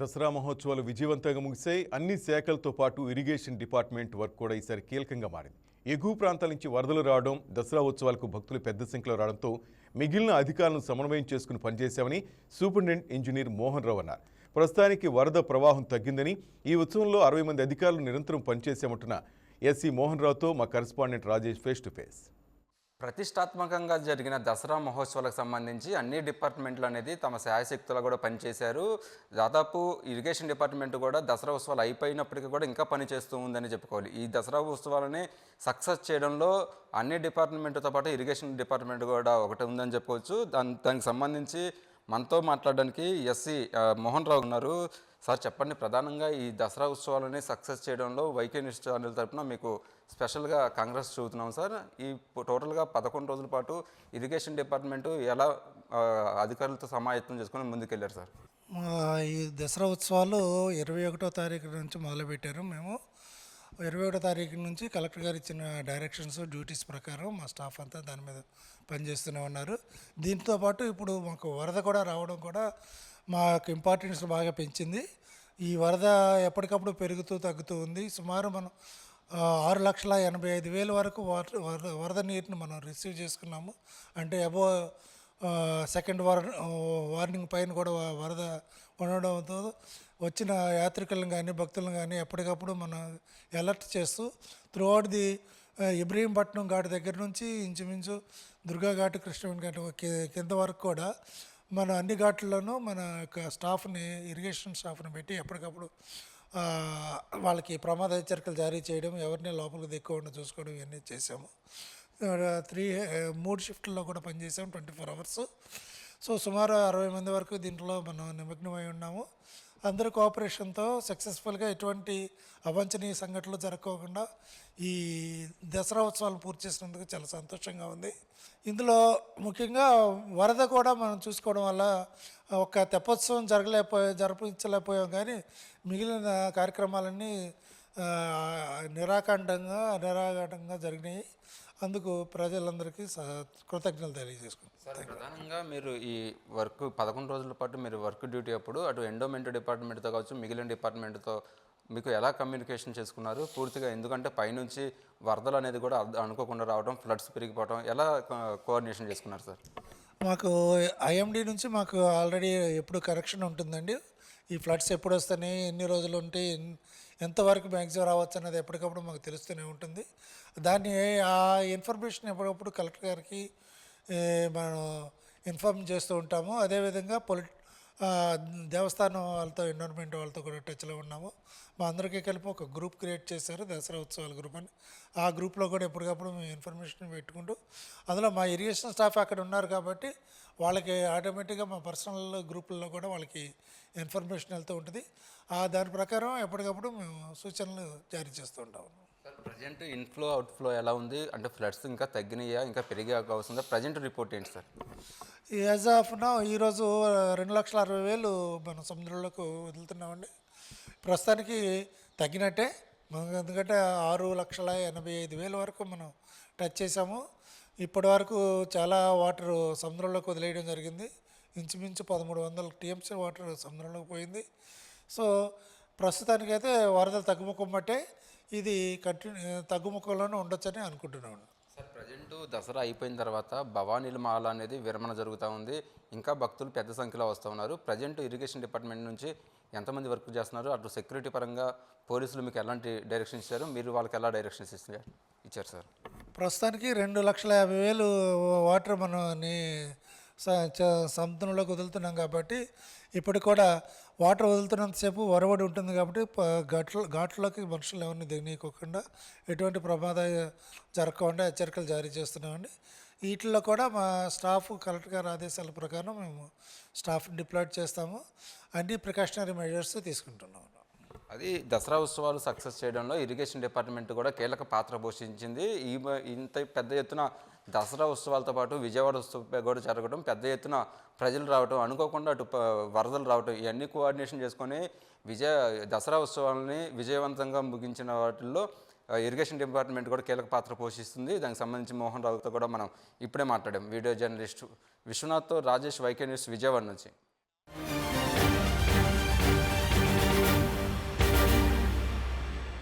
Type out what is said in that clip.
దసరా మహోత్సవాలు విజయవంతంగా ముగిసాయి అన్ని శాఖలతో పాటు ఇరిగేషన్ డిపార్ట్మెంట్ వర్క్ కూడా ఈసారి కీలకంగా మారింది. ఎగువ ప్రాంతాల నుంచి వరదలు రావడం దసరా ఉత్సవాలకు భక్తులు పెద్ద సంఖ్యలో రావడంతో మిగిలిన అధికారులను సమన్వయం చేసుకుని పనిచేశామని సూపరింటెండెంట్ ఇంజనీర్ మోహన్ రావు అన్నారు. ప్రస్తుతానికి వరద ప్రవాహం తగ్గిందని ఈ ఉత్సవంలో అరవై మంది అధికారులు నిరంతరం పనిచేశామంటున్న ఎస్సీ మోహన్ రావుతో మా correspondent Rajesh face to face ప్రతిష్టాత్మకంగా జరిగిన దసరా మహోత్సవాలకు సంబంధించి అన్ని డిపార్ట్మెంట్లు అనేది తమ శాయశక్తులు కూడా పనిచేశారు. దాదాపు ఇరిగేషన్ డిపార్ట్మెంట్ కూడా దసరా ఉత్సవాలు అయిపోయినప్పటికీ కూడా ఇంకా పని చేస్తూ ఉందని చెప్పుకోవాలి. ఈ దసరా ఉత్సవాలని సక్సెస్ చేయడంలో అన్ని డిపార్ట్మెంట్తో పాటు ఇరిగేషన్ డిపార్ట్మెంట్ కూడా ఒకటి ఉందని చెప్పుకోవచ్చు. దాని దానికి సంబంధించి మనతో మాట్లాడడానికి ఎస్సీ మోహన్ రావు ఉన్నారు. సార్ చెప్పండి ప్రధానంగా ఈ దసరా ఉత్సవాలని సక్సెస్ చేయడంలో వైకే న్యూస్ ఛానల్ తరపున మీకు స్పెషల్గా కాంగ్రెస్ చూస్తున్నాం సార్. ఈ టోటల్గా పదకొండు రోజుల పాటు ఇరిగేషన్ డిపార్ట్మెంటు ఎలా అధికారులతో సమాయత్తం చేసుకుని ముందుకెళ్ళారు సార్? మా ఈ దసరా ఉత్సవాలు ఇరవై ఒకటో తారీఖు నుంచి మొదలుపెట్టారు మేము. ఇరవై ఒకటో తారీఖు నుంచి కలెక్టర్ గారు ఇచ్చిన డైరెక్షన్స్ డ్యూటీస్ ప్రకారం మా స్టాఫ్ అంతా దాని మీద పనిచేస్తూనే ఉన్నారు. దీంతో పాటు ఇప్పుడు మాకు వరద కూడా రావడం కూడా మాకు ఇంపార్టెన్స్ బాగా పెంచింది. ఈ వరద ఎప్పటికప్పుడు పెరుగుతూ తగ్గుతూ ఉంది. సుమారు మనం ఆరు లక్షల ఎనభై ఐదు వేల వరకు వాటర్ వరద వరద నీటిని మనం రిసీవ్ చేసుకున్నాము. అంటే అబో సెకండ్ వార్ వార్నింగ్ పైన కూడా వరద ఉండడంతో వచ్చిన యాత్రికులను కానీ భక్తులను కానీ ఎప్పటికప్పుడు మనం అలర్ట్ చేస్తూ త్రూఅవుట్ ది ఇబ్రహీంపట్నం ఘాటు దగ్గర నుంచి ఇంచుమించు దుర్గా ఘాటు కృష్ణ ఘాటు కింద వరకు కూడా మన అన్ని ఘాట్లలోనూ మన యొక్క స్టాఫ్ని ఇరిగేషన్ స్టాఫ్ని పెట్టి ఎప్పటికప్పుడు వాళ్ళకి ప్రమాద హెచ్చరికలు జారీ చేయడం ఎవరిని లోపలికి దిక్కకుండా చూసుకోవడం ఇవన్నీ చేసాము త్రీ మూడు షిఫ్ట్లో కూడా పనిచేసాము ట్వంటీ ఫోర్ అవర్స్. సో సుమారు అరవై మంది వరకు దీంట్లో మనం నిమగ్నమై ఉన్నాము. అందరి కోఆపరేషన్తో సక్సెస్ఫుల్గా ఎటువంటి అవాంఛనీయ సంఘటనలు జరగకోకుండా ఈ దసరా ఉత్సవాలు పూర్తి చేసినందుకు చాలా సంతోషంగా ఉంది. ఇందులో ముఖ్యంగా వరద కూడా మనం చూసుకోవడం వల్ల ఒక తెప్పోత్సవం జరగలేకపోయా జరిపించలేకపోయాం కానీ మిగిలిన కార్యక్రమాలన్నీ ఆ, నిరాకండంగా నిరాఘాటంగా జరిగినాయి. అందుకు ప్రజలందరికీ కృతజ్ఞతలు తెలియజేసుకుంటాం సార్ ప్రధానంగా మీరు ఈ వర్క్ పదకొండు రోజుల పాటు మీరు వర్క్ డ్యూటీ అప్పుడు అటు ఎండోమెంట్ డిపార్ట్మెంట్తో కావచ్చు మిగిలిన డిపార్ట్మెంట్తో మీకు ఎలా కమ్యూనికేషన్ చేసుకున్నారు? పూర్తిగా ఎందుకంటే పైనుంచి వరదలు అనేది కూడా అనుకోకుండా రావడం ఫ్లడ్స్ పెరిగిపోవడం ఎలా కోఆర్డినేషన్ చేసుకున్నారు సార్? మాకు ఐఎండి నుంచి మాకు ఆల్రెడీ ఎప్పుడు కరెక్షన్ ఉంటుందండి. ఈ ఫ్లడ్స్ ఎప్పుడు వస్తున్నాయి ఎన్ని రోజులు ఉంటే ఎంతవరకు మ్యాక్సిమం రావచ్చు అన్నది ఎప్పటికప్పుడు మాకు తెలుస్తూనే ఉంటుంది. దాన్ని ఆ ఇన్ఫర్మేషన్ ఎప్పటికప్పుడు కలెక్టర్ గారికి మనం ఇన్ఫార్మ్ చేస్తూ ఉంటాము. అదేవిధంగా పొలి దేవస్థానం వాళ్ళతో ఎన్విరాన్మెంట్ వాళ్ళతో కూడా టచ్లో ఉన్నాము. మా అందరికీ కలిపి ఒక గ్రూప్ క్రియేట్ చేశారు దసరా ఉత్సవాల గ్రూప్ అని. ఆ గ్రూప్లో కూడా ఎప్పటికప్పుడు మేము ఇన్ఫర్మేషన్ పెట్టుకుంటూ అందులో మా ఇరిగేషన్ స్టాఫ్ అక్కడ ఉన్నారు కాబట్టి వాళ్ళకి ఆటోమేటిక్గా మా పర్సనల్ గ్రూపుల్లో కూడా వాళ్ళకి ఇన్ఫర్మేషన్ వెళ్తూ ఉంటుంది. ఆ దాని ప్రకారం ఎప్పటికప్పుడు మేము సూచనలు జారీ చేస్తూ ఉంటాము. ప్రజెంట్ ఇన్ఫ్లో అవుట్ఫ్లో ఎలా ఉంది? అంటే ఫ్లడ్స్ ఇంకా తగ్గినాయా? ఇంకా పెరిగే అవకాశం ఉందా ప్రజెంట్ రిపోర్ట్ ఏంటి సార్ యాజ్ ఆఫ్ నా ఈరోజు రెండు లక్షల అరవై వేలు మనం సముద్రంలోకి వదులుతున్నామండి. ప్రస్తుతానికి తగ్గినట్టే. ఎందుకంటే ఆరు లక్షల ఎనభై ఐదు వేల వరకు మనం టచ్ చేసాము ఇప్పటి వరకు చాలా వాటర్ సముద్రంలోకి వదిలేయడం జరిగింది. ఇంచుమించు పదమూడు వందల టీఎంసీ వాటర్ సముద్రంలోకి పోయింది. సో ప్రస్తుతానికైతే వరదలు తగ్గుముఖం బట్టే ఇది కంటిన్యూ తగ్గుముఖంలోనే ఉండొచ్చని అనుకుంటున్నాను సార్ ప్రజెంట్ దసరా అయిపోయిన తర్వాత భవానీల మాల అనేది విరమణ జరుగుతూ ఉంది. ఇంకా భక్తులు పెద్ద సంఖ్యలో వస్తూ ఉన్నారు. ప్రజెంట్ ఇరిగేషన్ డిపార్ట్మెంట్ నుంచి ఎంతమంది వర్క్ చేస్తున్నారు? అటు సెక్యూరిటీ పరంగా పోలీసులు మీకు ఎలాంటి డైరెక్షన్ ఇచ్చారు? మీరు వాళ్ళకి ఎలా డైరెక్షన్స్ ఇచ్చారు ఇచ్చారు సార్? ప్రస్తుతానికి రెండు లక్షల యాభై వేలు వాటర్ మనం స- చ- సముద్రంలోకి వదులుతున్నాం కాబట్టి ఇప్పుడు కూడా వాటర్ వదులుతున్నంతసేపు వరవడి ఉంటుంది కాబట్టి ప- ఘాట్లోకి మనుషులు ఎవరిని దిగనీయకోకుండా ఎటువంటి ప్రమాద జరగకుండా హెచ్చరికలు జారీ చేస్తున్నామండి. వీటిల్లో కూడా మా స్టాఫ్ కలెక్టర్ గారి ఆదేశాల ప్రకారం మేము స్టాఫ్ డిప్లాయ్ చేస్తాము. అన్ని ప్రికాషనరీ మెజర్స్ తీసుకుంటున్నాము. అది దసరా ఉత్సవాలు సక్సెస్ చేయడంలో ఇరిగేషన్ డిపార్ట్మెంట్ కూడా కీలక పాత్ర పోషించింది. ఈ ఇంత పెద్ద ఎత్తున దసరా ఉత్సవాలతో పాటు విజయవాడ ఉత్సవం కూడా జరగడం పెద్ద ఎత్తున ప్రజలు రావడం అనుకోకుండా అటు వరదలు రావడం ఇవన్నీ కోఆర్డినేషన్ చేసుకొని విజయ దసరా ఉత్సవాలని విజయవంతంగా ముగించిన వాటిల్లో ఇరిగేషన్ డిపార్ట్మెంట్ కూడా కీలక పాత్ర పోషిస్తుంది. దానికి సంబంధించి మోహన్ రావుతో కూడా మనం ఇప్పుడే మాట్లాడాం. వీడియో జర్నలిస్ట్ విశ్వనాథ్తో రాజేష్ వైకే న్యూస్ విజయవాడ నుంచి.